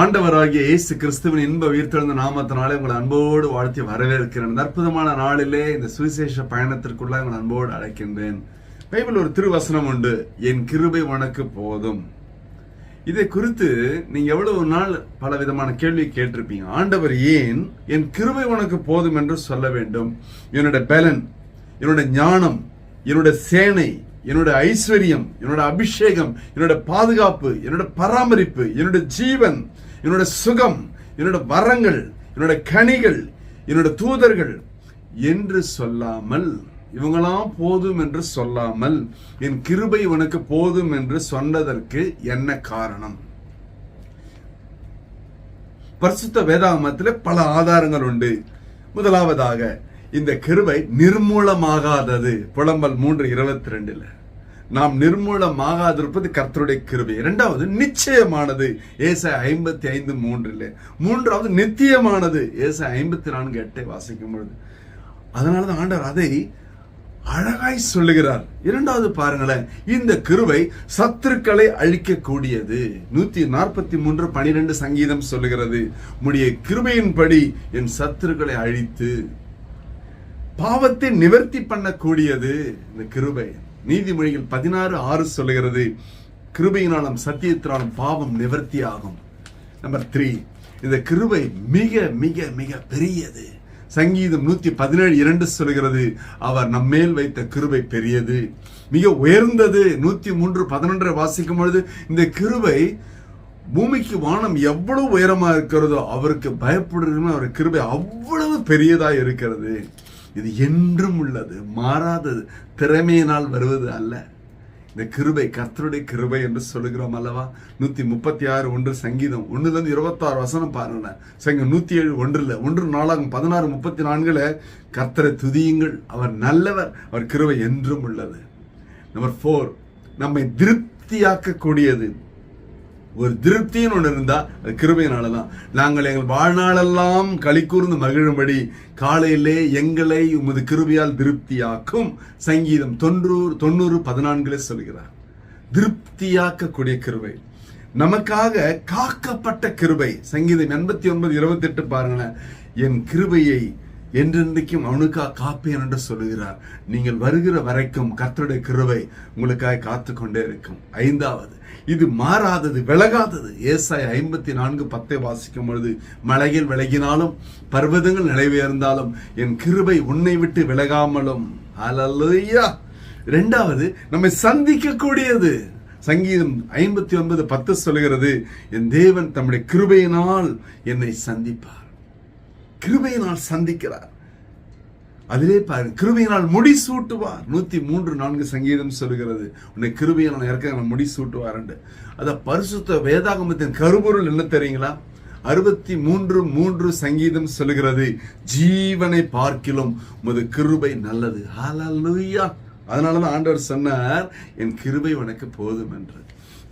ஆண்டவராகிய இயேசு கிறிஸ்துவின் இன்ப உயிர்த்தெழுந்த நாமத்தினாலே உங்களை அன்போடு வாழ்த்தி வரவேற்கிறேன். இந்த அற்புதமான நாளிலே இந்த சுவிசேஷ பயணத்திற்குள்ள உங்களை அன்போடு அழைக்கின்றேன். பைபிள் ஒரு திருவசனம் உண்டு என் கிருபை உனக்கு போதும். இதை குறித்து நீங்க எவ்வளவு நாள் பல விதமான கேள்வி கேட்டிருப்பீங்க. ஆண்டவர் ஏன் என் கிருபை உனக்கு போதும் என்று சொல்ல வேண்டும்? என்னோட பலன் என்னோட ஞானம் என்னோட சேனை என்னோட ஐஸ்வர்யம் என்னோட அபிஷேகம் என்னோட பாதுகாப்பு என்னோட பராமரிப்பு என்னோட ஜீவன் என்னோட சுகம் என்னோட வரங்கள் என்னோட கனிகள் என்னோட தூதர்கள் என்று சொல்லாமல் இவங்களாம் போதும் என்று சொல்லாமல் என் கிருபை உனக்கு போதும் என்று சொன்னதற்கு என்ன காரணம்? பரிசுத்த வேதாகமத்தில் பல ஆதாரங்கள் உண்டு. முதலாவதாக இந்த கிருபை நிர்மூலமாகாதது. புலம்பல் மூன்று இருபத்தி ரெண்டுல. நாம் நிர்மூலமாகாதிருப்பது கர்த்தருடைய கிருபை. இரண்டாவது நிச்சயமானது. ஏச ஐம்பத்தி ஐந்து மூன்றில். மூன்றாவது நித்தியமானது. ஏச ஐம்பத்தி நான்கு எட்டை வாசிக்கும் பொழுது. அதனாலதான் ஆண்டவர் அதை அழகாய் சொல்லுகிறார். இரண்டாவது பாருங்களேன் இந்த கிருவை சத்துருக்களை அழிக்கக்கூடியது. நூத்தி நாற்பத்தி மூன்று பனிரெண்டு சங்கீதம் சொல்லுகிறது. முடிய கிருபையின்படி என் சத்துருக்களை அழித்து பாவத்தை நிவர்த்தி பண்ணக்கூடியது. இந்த கிருபை. நீதிமொழிகள் பதினாறு ஆறு சொல்லுகிறது கிருபையினாலும் சத்தியத்தினாலும் பாவம் நிவர்த்தி ஆகும் நம்பர் த்ரீ இந்த கிருபை மிக மிக மிக பெரியது. சங்கீதம் நூத்தி பதினேழு இரண்டு சொல்கிறது அவர் நம்மேல் வைத்த கிருபை பெரியது. மிக உயர்ந்தது நூத்தி மூன்று பதினொன்றை வாசிக்கும் பொழுது இந்த கிருபை பூமிக்கு வானம் எவ்வளவு உயரமா இருக்கிறதோ அவருக்கு பயப்படுறதுன்னு அவர் கிருபை அவ்வளவு பெரியதா இருக்கிறது. இது என்றும் உள்ளது மாறாதது. திறமையினால் வருவது அல்ல. இந்த கிருபை கர்த்தருடைய கிருபை என்று சொல்லுகிறோம் அல்லவா? நூத்தி முப்பத்தி ஆறு ஒன்று சங்கீதம். ஒன்றுலேருந்து இருந்து இருபத்தாறு வசனம் பாருங்க. சங்கம் நூத்தி ஏழு ஒன்றுல ஒன்று நாளாகும் பதினாறு முப்பத்தி நான்குல கர்த்தரை துதியுங்கள். அவர் நல்லவர் அவர் கிருபை என்றும் உள்ளது. நம்பர் ஃபோர் நம்மை திருப்தியாக்கக்கூடியது. ஒரு திருப்தின்னு ஒன்று இருந்தால் அது கிருபையினால தான் நாங்கள் எங்கள் வாழ்நாளெல்லாம் களி கூர்ந்து மகிழும்படி காலையிலே எங்களை உமது கிருபையால் திருப்தியாக்கும் சங்கீதம் தொண்ணூறு தொண்ணூறு பதினான்கிலே சொல்கிறார். திருப்தியாக்கக்கூடிய கிருபை. நமக்காக காக்கப்பட்ட கிருபை. சங்கீதம் எண்பத்தி ஒன்பது இருபத்தி எட்டு பாருங்களேன். என் கிருபையை என்றென்றைக்கும் அவனுக்காக காப்பேன் என்று சொல்லுகிறார் நீங்கள் வருகிற வரைக்கும் கர்த்தருடைய கிருபை உங்களுக்காக காத்து கொண்டே இருக்கும். ஐந்தாவது. இது மாறாதது விலகாதது. ஏசாய் ஐம்பத்தி நான்கு பத்தை வாசிக்கும் பொழுது மலையில் விலகினாலும் பர்வதங்கள் நிலைவேர்ந்தாலும் என் கிருபை உன்னை விட்டு விலகாமலும். அலலுயா ரெண்டாவது நம்மை சந்திக்கக்கூடியது. சங்கீதம் ஐம்பத்தி ஒன்பது பத்து சொல்லுகிறது என் தேவன் தம்முடைய கிருபையினால் என்னை சந்திப்பார். கிருபையினால் சந்திக்கிறார். அதிலே பாருங்க கிருபையினால் முடி சூட்டுவார் நூத்தி மூன்று நான்கு சங்கீதம் சொல்லுகிறது. உன்னை கிருபையினால் இறக்க முடி சூட்டுவார் அத பரிசுத்த வேதாகமத்தின் கருபொருள் என்ன தெரியுங்களா? அறுபத்தி மூன்று மூன்று சங்கீதம் சொல்லுகிறது. ஜீவனை பார்க்கிலும் உமது கிருபை நல்லது. அதனால தான் ஆண்டவர் சொன்னார் என் கிருபை உனக்கு போதும் என்று.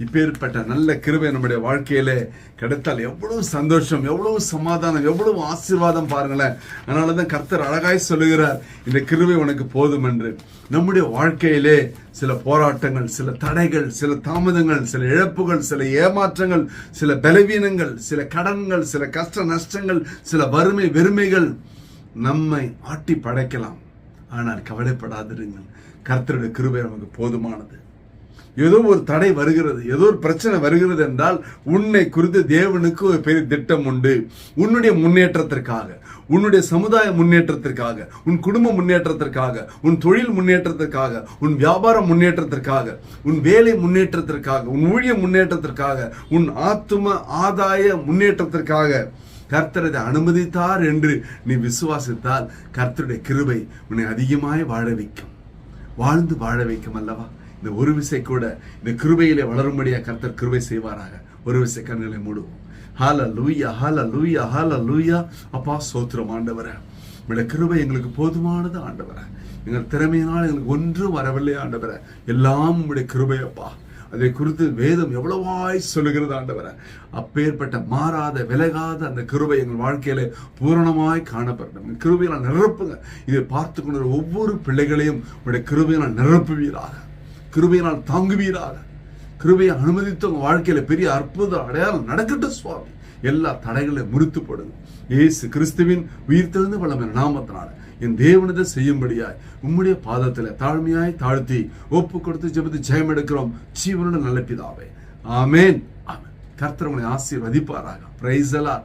இப்பேற்பட்ட நல்ல கிருபை நம்முடைய வாழ்க்கையிலே கிடைத்தால் எவ்வளவு சந்தோஷம் எவ்வளவு சமாதானம் எவ்வளவு ஆசீர்வாதம் பாருங்களேன். அதனாலதான் கர்த்தர் அழகாய் சொல்லுகிறார் இந்த கிருபை உனக்கு போதும் என்று. நம்முடைய வாழ்க்கையிலே சில போராட்டங்கள் சில தடைகள் சில தாமதங்கள் சில இழப்புகள் சில ஏமாற்றங்கள் சில பலவீனங்கள் சில கடன்கள் சில கஷ்ட நஷ்டங்கள் சில வறுமை வெறுமைகள் நம்மை ஆட்டி படைக்கலாம் ஆனால் கவலைப்படாதிருங்கள். கர்த்தருடைய கிருபை நமக்கு போதுமானது. ஏதோ ஒரு தடை வருகிறது. ஏதோ ஒரு பிரச்சனை வருகிறது என்றால் உன்னை குறித்து தேவனுக்கு ஒரு பெரிய திட்டம் உண்டு. உன்னுடைய முன்னேற்றத்திற்காக உன்னுடைய சமுதாய முன்னேற்றத்திற்காக உன் குடும்ப முன்னேற்றத்திற்காக உன் தொழில் முன்னேற்றத்திற்காக உன் வியாபார முன்னேற்றத்திற்காக உன் வேலை முன்னேற்றத்திற்காக உன் ஊழிய முன்னேற்றத்திற்காக உன் ஆத்தும ஆதாய முன்னேற்றத்திற்காக கர்த்தர் அனுமதித்தார் என்று நீ விசுவாசித்தால் கர்த்தருடைய கிருபை உன்னை அதிகமாய் வாழ வைக்கும். வாழ்ந்து வாழ வைக்கும் அல்லவா? இந்த ஒரு விசை கூட இந்த கிருபையிலே வளரும்படியா கர்த்தர் கிருபை செய்வாராக. ஒரு விசை கண்களை மூடுவோம். ஹால லூயா ஹால லூயா ஹால லூயா அப்பா சோத்திரம் ஆண்டவர. உங்களோட கிருபை எங்களுக்கு போதுமானது ஆண்டவர. எங்கள் திறமையினால் எங்களுக்கு ஒன்றும் வரவில்லை ஆண்டவர. எல்லாம் உங்களுடைய கிருபை அப்பா. அதை குறித்து வேதம் எவ்வளவாய் சொல்லுகிறது ஆண்டவர? அப்பேற்பட்ட மாறாத விலகாத அந்த கிருபை எங்கள் வாழ்க்கையில பூரணமாய் காணப்படும். கிருபையினால் நிரப்புங்க இதை பார்த்து கொண்டு ஒவ்வொரு பிள்ளைகளையும் உடைய கிருபையினால் நிரப்புவீராக. கிருபையினால் தாங்குவீராக. கிருபையை அனுமதித்து உங்க வாழ்க்கையில பெரிய அற்புத அடையாளம் நடக்கட்டும் சுவாமி. எல்லா தடைகளையும் முறித்து போடுங்க இயேசு கிறிஸ்துவின் உயிர்த்தெழுந்த வல்லமை நாமத்தினால. என் தேவனதை செய்யும்படியாய் உம்முடைய பாதத்துல தாழ்மையாய் தாழ்த்தி ஒப்பு கொடுத்து ஜெபத்து ஜெயம் எடுக்கிறோம். ஜீவனோட நல்ல பிதாவே. ஆமென். ஆமென். கர்த்தர் உங்களை ஆசீர்வதிப்பாராக. பிரைசலா